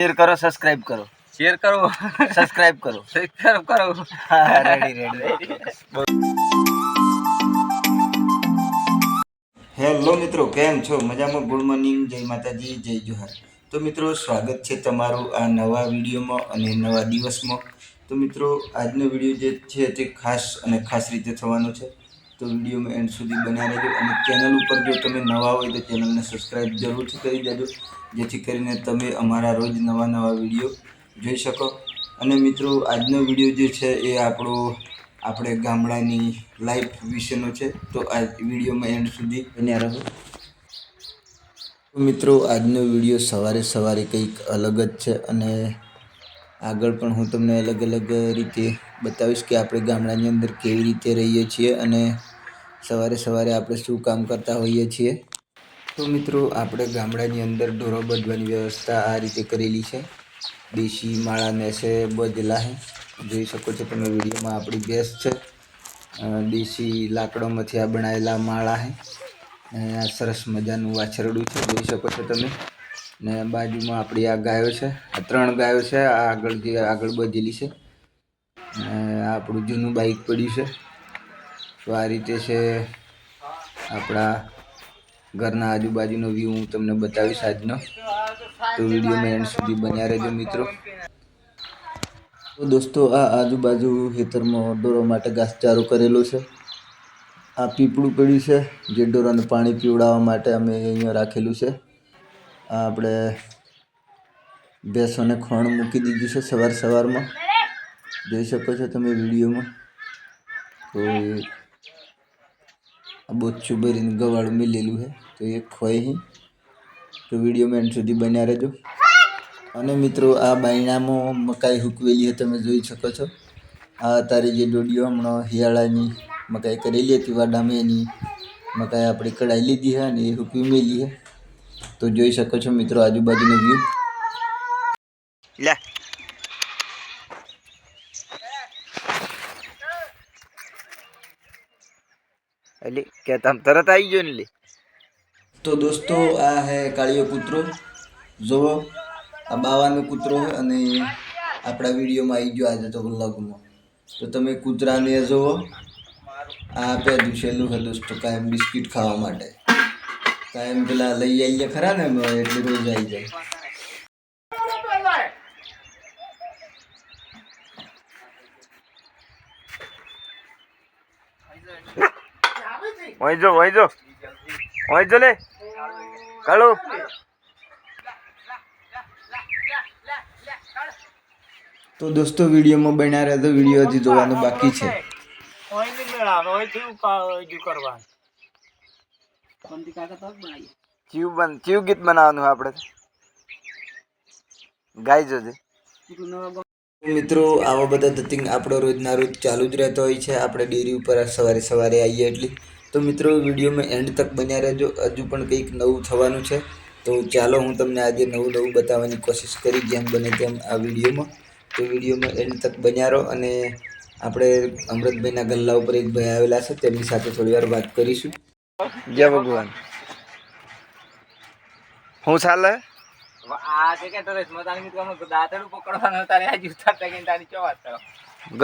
Share કરો subscribe કરો. Share કરો. સબસ્ક્રાઇબ કરો. સબસ્ક્રાઇબ કરો. હા રેડી રેડી હેલો મિત્રો કેમ છો? મજામાં? ગુડ મોર્નિંગ જય માતાજી જય જોહાર. તો મિત્રો સ્વાગત છે તમારું આ નવા વિડીયોમાં અને નવા દિવસમાં. તો મિત્રો આજનો વીડિયો જે છે તે ખાસ અને ખાસ રીતે થવાનો છે. તો વિડીયોમાં એન્ડ સુધી બનાવી રહેજો અને ચેનલ ઉપર જો તમે નવા હોય તો ચેનલને સબસ્ક્રાઈબ જરૂરથી કરી દેજો. જેથી કરીને તમે અમારા રોજ નવા નવા વીડિયો જોઈ શકો. અને મિત્રો, આજનો વીડિયો જે છે એ આપણો, આપણે ગામડાની લાઈફ વિશેનો છે. તો આ વિડીયોમાં એન્ડ સુધી બન્યા રહો. મિત્રો, આજનો વીડિયો સવારે સવારે કંઈક અલગ જ છે અને આગળ પણ હું તમને અલગ અલગ રીતે બતાવીશ કે આપણે ગામડાની અંદર કેવી રીતે રહીએ છીએ અને સવારે સવારે આપણે શું કામ કરતા હોઈએ છીએ? તો મિત્રો, આપણે ગામડાની અંદર ઢોરો બધવાની વ્યવસ્થા આ રીતે કરેલી છે. દેશી માળા નેસે બદલા છે જોઈ શકો છો તમે વિડીયોમાં આપણી ભેંસ છે. દેશી લાકડામાંથી આ બનાવેલા માળા છે અને આ સરસ મજાનું વાછરડું છે, જોઈ શકો છો તમે. ને બાજુમાં આપણી આ ગાયો છે. આ ત્રણ ગાયો છે, આ આગળ જે આગળ બધેલી છે. આપણું જૂનું બાઇક પડ્યું છે. તો આ રીતે છે આપણા ઘરના આજુબાજુનો વ્યૂ હું તમને બતાવીશ આજનો. તો વિડીયોમાં એન્ડ સુધી બન્યા રહેજો, મિત્રો. તો દોસ્તો, આ આજુબાજુ ખેતરમાં ઢોરો માટે ઘાસચારો કરેલો છે. આ પીપળું પડ્યું છે, જે ઢોરોને પાણી પીવડાવવા માટે અમે અહીંયા રાખેલું છે. આ આપણે ભેંસોને ખોણ મૂકી દીધું છે સવાર સવારમાં. જોઈ શકો છો તમે વિડીયોમાં તો આ બોચ્છું ભરીને ગવાળું મિલેલું છે તો એ ખોઈ હી તો વીડિયો મેન સુધી બન્યા રહેજો અને મિત્રો આ બાયણામાં મકાઈ હુકવેલી છે તમે જોઈ શકો છો આ તારી જે ડોડીઓ હમણાં શિયાળાની મકાઈ કરેલી હતી વાડામાં એની મકાઈ આપણે કઢાઈ લીધી છે અને એ હુકવી મેલી છે તો જોઈ શકો છો મિત્રો આજુબાજુનો વ્યૂ લે. એટલે કે તમે તરત આવી ગયો ને લે. તો દોસ્તો, આ હે કાળિયો કૂતરો. જુઓ આ બાવાનો કૂતરો અને આપણા વિડીયોમાં આવી ગયો આજે તો વ્લોગમાં તો તમે કૂતરાને જુઓ આ આપે દુસેલું છે દોસ્તો, કાયમ બિસ્કિટ ખાવા માટે. કાયમ પેલા લઈ આવીએ ખરા ને, એટલે રોજ આવી જાય. ઓય જો જો. લે. કાળુ. તો દોસ્તો વિડીયોમાં બન્યા રહે તો વીડિયો હજી જોવાનું બાકી છે. ઓયની મેળાવે ઓયથી ઉકા કરવાનું. ચીવ બન ચીવ ગીત બનાવવાનું આપણે ગાઈ જોજે. મિત્રો આવા બધા થતી આપણો રોજના રોજ ચાલુ જ રહેતો હોય છે. આપણે ડેરી ઉપર સવારે સવારે આવીએ એટલે. તો મિત્રો વિડીયોમાં એન્ડ તક બન્યા રહેજો. હજુ પણ કંઈક નવું થવાનું છે. તો ચાલો હું તમને આજે નવું નવું બતાવવાની કોશિશ કરી જેમ બને તેમ આ વિડીયોમાં તો વિડીયોમાં એન્ડ તક બન્યા રહો અને આપણે અમૃતભાઈના ગલ્લા ઉપર એક ભાઈ આવેલા છે. તેમની સાથે થોડી વાર વાત કરીશું. જય ભગવાન. હું ચાલે આ જે કે તરસ મતાની મિત્રમાં પકડવાનું તારે આ જૂતા પેકીને તારી ચો વાત કરો.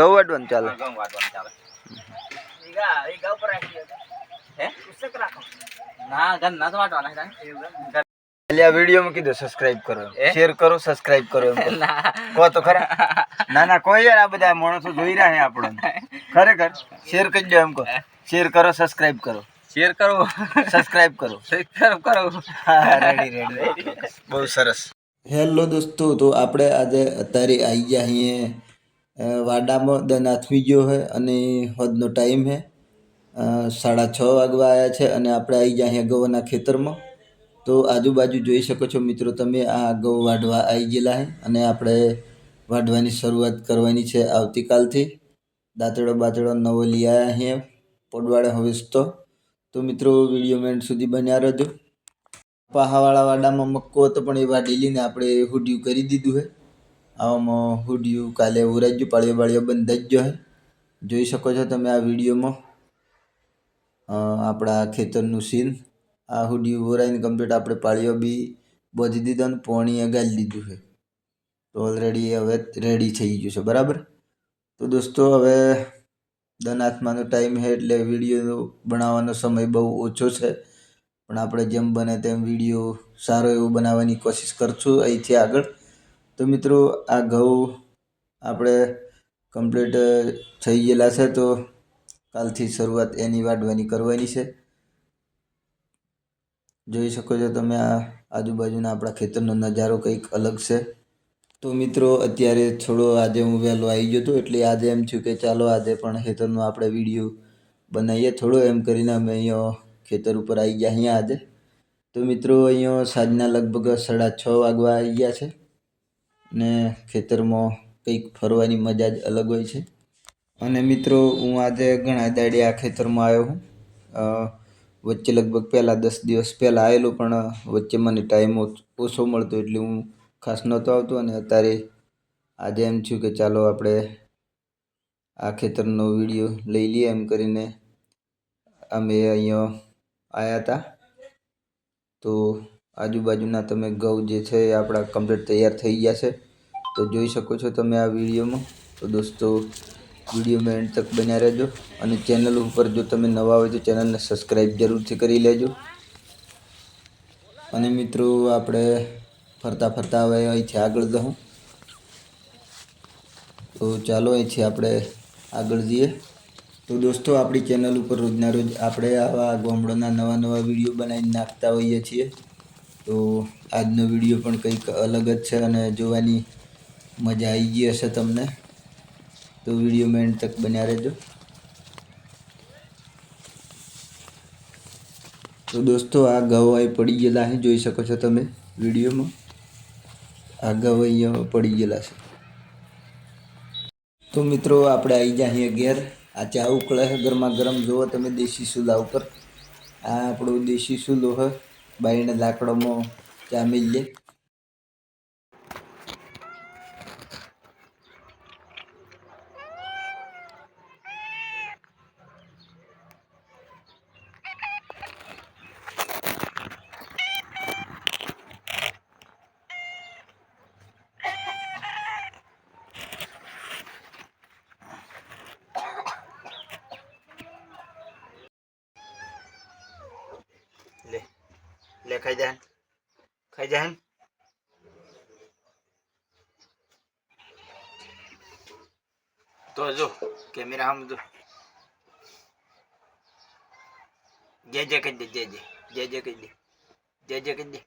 ગૌ વાટવાનું ચાલે. ગૌ વાટવાનું ચાલે. ઈ ગા પર રાખી હે? પુસ્તક રાખો. ના ગન ના તો વાટવાના હે ગન એટલે આ કીધું સબસ્ક્રાઇબ કરો શેર કરો સબસ્ક્રાઇબ કરો એમ. તો ખરા. ના ના કોઈ યાર આ બધા માણસો જોઈ રહ્યા છે આપણને ખરેખર શેર કરી દો એમ કહો. શેર કરો સબસ્ક્રાઇબ કરો. શેર કરો. સબસ્ક્રાઇબ કરો. સબસ્ક્રાઇબ કરો. રેડી રેડી બહુ સરસ. હેલો દોસ્તો તો આપણે આજે અત્યારે આવી ગયા અહીંયા વાડામાં દન આથમી ગયો છે અને હદનો ટાઈમ છે અ, સાડા છ વાગવા આવ્યા છે અને આપણે આવી ગયા અહીંયા ગૌના ખેતરમાં. તો આજુબાજુ જોઈ શકો છો મિત્રો તમે, આ ગૌ વાઢવા આવી ગયેલા છે અને આપણે વાઢવાની શરૂઆત કરવાની છે આવતીકાલથી. દાંતડો બાતડો નવો લઈ આવ્યા અહીંયા પડવાડે હવે તો તો મિત્રો વીડિયો મેન્ટ સુધી બન્યા રહેજો. પહાવાળા વાડામાં મક્કો હતો પણ એ વાઢેલીને આપણે હુડિયું કરી દીધું છે આવામાં હુડિયું કાલે ઉરાજ્યું પાળીઓ બાળીઓ બંધાઈ જ ગયો છે જોઈ શકો છો તમે આ વિડીયોમાં. આપણા ખેતરનું સીન આ હુડિયું ઉરાઈને કમ્પ્લીટ આપણે પાળીઓ બી બોધી દીધો અને પોણી ગાળી દીધું છે. તો ઓલરેડી હવે રેડી થઈ ગયું છે, બરાબર? તો દોસ્તો, હવે દનાથમાંનો ટાઈમ છે એટલે વીડિયો બનાવવાનો સમય બહુ ઓછો છે. પણ આપણે જેમ બને તેમ વીડિયો સારો એવો બનાવવાની કોશિશ કરશું અહીંથી આગળ. તો મિત્રો, આ ઘઉં આપણે કમ્પ્લીટ થઈ ગયેલા છે, તો કાલથી શરૂઆત એની વાઢવાની કરવાની છે. જોઈ શકો છો તમે આ આજુબાજુના આપણા ખેતરનો નજારો કંઈક અલગ છે. તો મિત્રો, અત્યારે થોડો આજે હું વહેલો આવી ગયો હતો, એટલે આજે એમ થયું કે ચાલો આજે પણ ખેતરનો આપણે વીડિયો બનાવીએ. થોડો એમ કરીને અમે અહીંયા ખેતર ઉપર આવી ગયા અહીંયા આજે. તો મિત્રો, અહીંયા સાંજના લગભગ સાડા છ વાગવા આવી ગયા છે. ને ખેતરમાં કંઈક ફરવાની મજા જ અલગ હોય છે. અને મિત્રો, હું આજે ઘણા દાડી આ ખેતરમાં આવ્યો હું. વચ્ચે લગભગ પહેલાં દસ દિવસ પહેલાં આવેલો પણ વચ્ચે મને ટાઈમ ઓછો મળતો એટલે હું ખાસ નહોતો આવતો. અને અત્યારે આજે એમ થયું કે ચાલો આપણે આ ખેતરનો વીડિયો લઈ લઈએ એમ કરીને અમે અહીંયા આવ્યા હતા તો આજુબાજુના તમે ઘઉં જે છે એ આપણા કમ્પ્લીટ તૈયાર થઈ ગયા છે. તો જોઈ શકો છો તમે આ વિડીયોમાં. તો દોસ્તો વિડીયોમાં એન્ડ તક બન્યા રહેજો. અને ચેનલ ઉપર જો તમે નવા હોય તો ચેનલને સબસ્ક્રાઈબ જરૂરથી કરી લેજો. અને મિત્રો, આપણે ફરતા ફરતા હવે અહીંથી આગળ જવું. તો ચાલો અહીંથી આપણે આગળ જઈએ. તો દોસ્તો, આપણી ચેનલ ઉપર રોજના રોજ આપણે આવા ગામડાના નવા નવા વીડિયો બનાવીને નાખતા હોઈએ છીએ. તો આજનો વીડિયો પણ કંઈક અલગ જ છે અને જોવાની મજા આવી ગઈ હશે તમને. તો વિડીયોમાં એન્ડ તક બન્યા રહેજો. તો દોસ્તો, આ ઘઉં અહીં પડી ગયેલા અહીં જોઈ શકો છો તમે વિડીયોમાં. આ ઘઉં અહીંયા પડી ગયેલા છે. તો મિત્રો, આપણે આવી જાય અહીંયા ઘેર. આ ચા ઉકળે છે ગરમા ગરમ. જુઓ તમે દેશી ચૂલા ઉપર. આ આપણો દેશી ચૂલો છે. બાઈને લાકડામાં ચા લે ખાઈ જાય ખાઈ જાય તો જો, કેમેરા આમ જો. જય જય કહી દે જય જય જય જય કહી દે જય જય કહી દે.